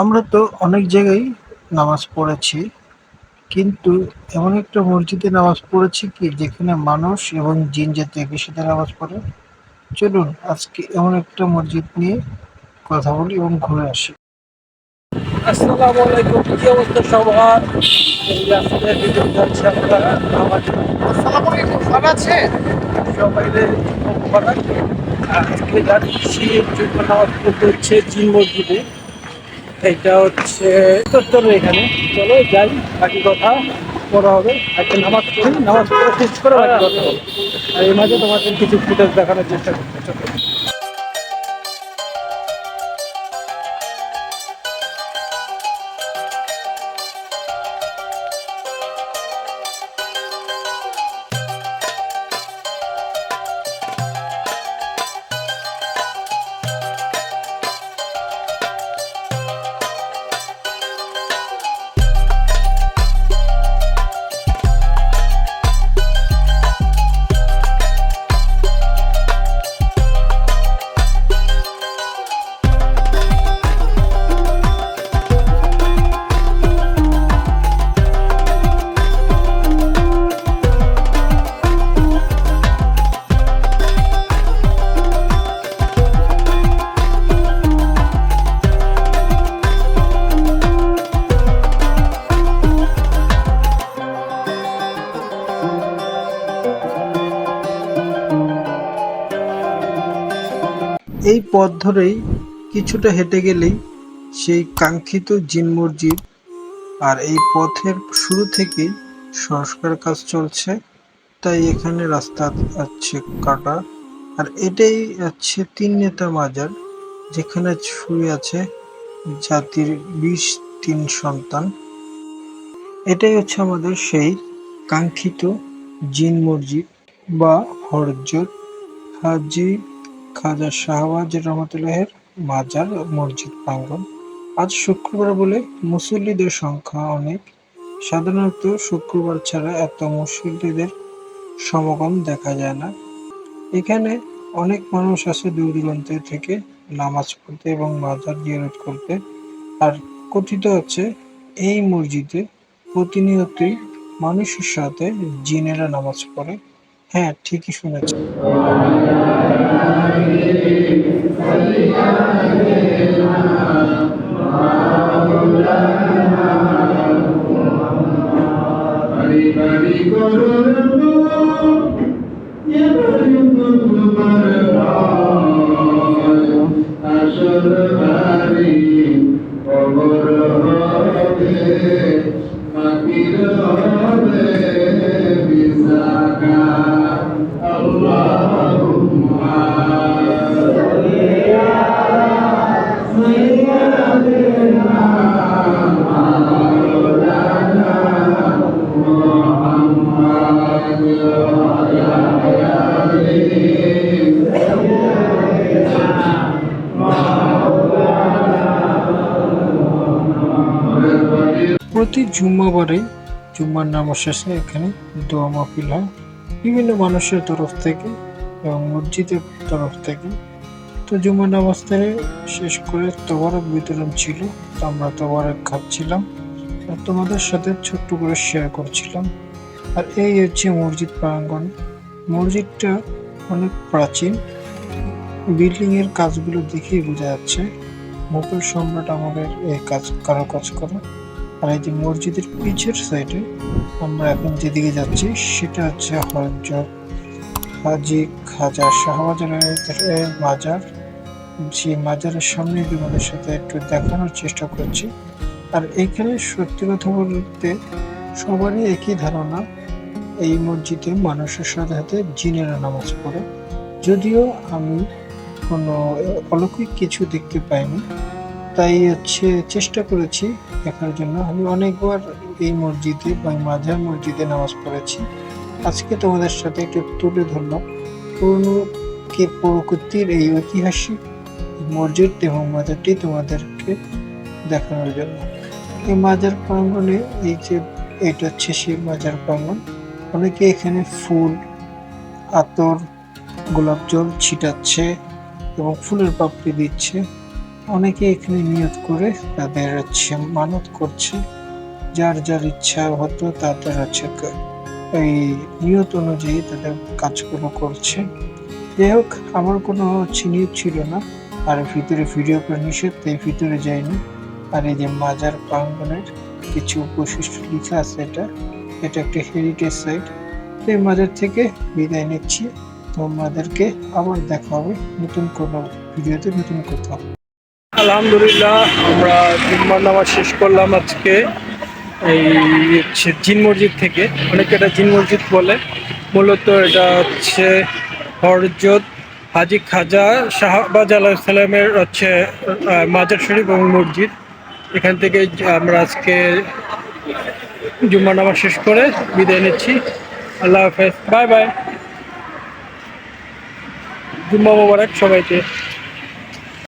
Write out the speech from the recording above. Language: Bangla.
আমরা তো অনেক জায়গায় নামাজ পড়েছি কিন্তু এমন একটা মসজিদে নামাজ পড়েছি কি যেখানে মানুষ এবং জিন জাতি একই সাথে নামাজ পড়ে? চলুন আজকে এমন একটা মসজিদ নিয়ে কথা বলি এবং ঘুরে আসি। আসসালামু আলাইকুম কি অবস্থা সবার? এই যে আজকে ভিডিও যাচ্ছে আমরা আমাদের আসসালামু আলাইকুম ভালো আজকে যাচ্ছি নামাজ পড়তে হচ্ছে জিন মসজিদে। এটা হচ্ছে চত্বর এখানে। চলো, যাই, বাকি কথা পড়া হবে। আজকে নামাজ পড়ি, নামাজ পড়ে শেষ করে বাকি কথা হবে আর এই মাঝে তোমাদের কিছু ফুটেজ দেখানোর চেষ্টা করতে চলো। এই পথ ধরেই কিছুটা হেঁটে গেলেই সেই কাঙ্ক্ষিত জিন মসজিদ আর এই পথের শুরু থেকেই সংস্কার কাজ চলছে। তাই এখানে রাস্তা আছে কাটা। আর এটাই হচ্ছে তিন নেতা মাজার, যেখানে শুয়ে আছে জাতির বিশ তিন সন্তান। এটাই হচ্ছে আমাদের সেই কাঙ্ক্ষিত জিন মসজিদ বা হরজত হাজি খাজা শাহবাজ রহমতুল্লাহের মাজার মসজিদ প্রাঙ্গণ। আজ শুক্রবার বলে মুসল্লিদের সংখ্যা অনেক। সাধারণত শুক্রবার ছাড়া এত মুসল্লিদের সমাগম দেখা যায় না। এখানে অনেক মানুষ আসে দূর দূরান্ত থেকে নামাজ পড়তে এবং মাজার জিয়ারত করতে। আর কথিত হচ্ছে এই মসজিদে প্রতিনিয়তই মানুষের সাথে জিনেরা নামাজ পড়ে। হ্যাঁ ঠিকই শুনেছেন বাড়ি বাড়ি প্রতি জুম্মাবারে জুম্মার নামাজ শেষে এখানে দোয়া মাহফিল হয়। বিভিন্ন মানুষের তরফ থেকে এবং মসজিদের তরফ থেকে। তো জুম্মার নামাজ থেকে শেষ করে তোবারক বিতরণ ছিল, তো আমরা তোবারক খাচ্ছিলাম। আর তোমাদের সাথে ছোট্ট করে শেয়ার করছিলাম। আর এই হচ্ছে মসজিদ প্রাঙ্গণ। মসজিদটা অনেক প্রাচীন। বিল্ডিং এর কাজগুলো দেখেই বোঝা যাচ্ছে। মুঘল সম্রাট আমাদের এই কাজ, কারও কাজ করা। আর এই যে মসজিদের পিছের সাইডে আমরা এখন যেদিকে যাচ্ছি, সেটা হচ্ছে হজরত হাজি খাজা শাহবাজারের মাজার। সেই মাজারের সামনে বিমানের সাথে একটু দেখানোর চেষ্টা করছি। আর এখানে সত্যি কথা বলতে সবারই একই ধারণা। এই মসজিদে মানুষের সাথে সাথে জিনেরা নামাজ পড়ে। যদিও আমি কোনো অলৌকিক কিছু দেখতে পাইনি। তাই হচ্ছে চেষ্টা করেছি দেখার জন্য। আমি অনেকবার এই মসজিদে বা মাঝার মসজিদে নামাজ পড়েছি। আজকে তোমাদের সাথে একটু তুলে ধরলাম পুরনো কে প্রকৃতির এই ঐতিহাসিক মসজিদ এবং মাজারটি তোমাদেরকে দেখানোর জন্য। এই মাজার প্রাঙ্গণে এই যে এটা হচ্ছে সেই মাজার প্রাঙ্গণ। অনেকে এখানে ফুল, আতর, গোলাপ জল ছিটাচ্ছে এবং ফুলের পাপড়ি দিচ্ছে। অনেকে এখানে নিয়ত করে তাদের হচ্ছে মানত করছে। যার যার ইচ্ছা হতো তাদের হচ্ছে এই নিয়ত অনুযায়ী তাদের কাজগুলো করছে। যাই হোক, আমার কোনো হচ্ছে নিয়ত ছিল না। আর ভিতরে ভিডিও করে নিষেধ, তাই ভিতরে যাইনি। আর এই যে মাজার প্রাঙ্গনের কিছু বৈশিষ্ট্য লেখা আছে এটা। এটা একটা হেরিটেজ সাইট তো এই থেকে বিদায় নিচ্ছি। তোমাদেরকে আবার দেখা হবে নতুন কোনো ভিডিওতে, নতুন কোথাও। আলহামদুলিল্লাহ, আমরা জুম্মার নামাজ শেষ করলাম আজকে। এই হচ্ছে জিন মসজিদ থেকে। অনেকে এটা জিন মসজিদ বলে। মূলত এটা হচ্ছে হরজত হাজি খাজা শাহবাজ আলাহ সালামের হচ্ছে মাজার শরীফ এবং মসজিদ। এখান থেকে আমরা আজকে জুম্মার নামাজ শেষ করে বিদায় নিচ্ছি। আল্লাহ হাফেজ। Bye bye. জুম্মা মোবারক সবাইকে।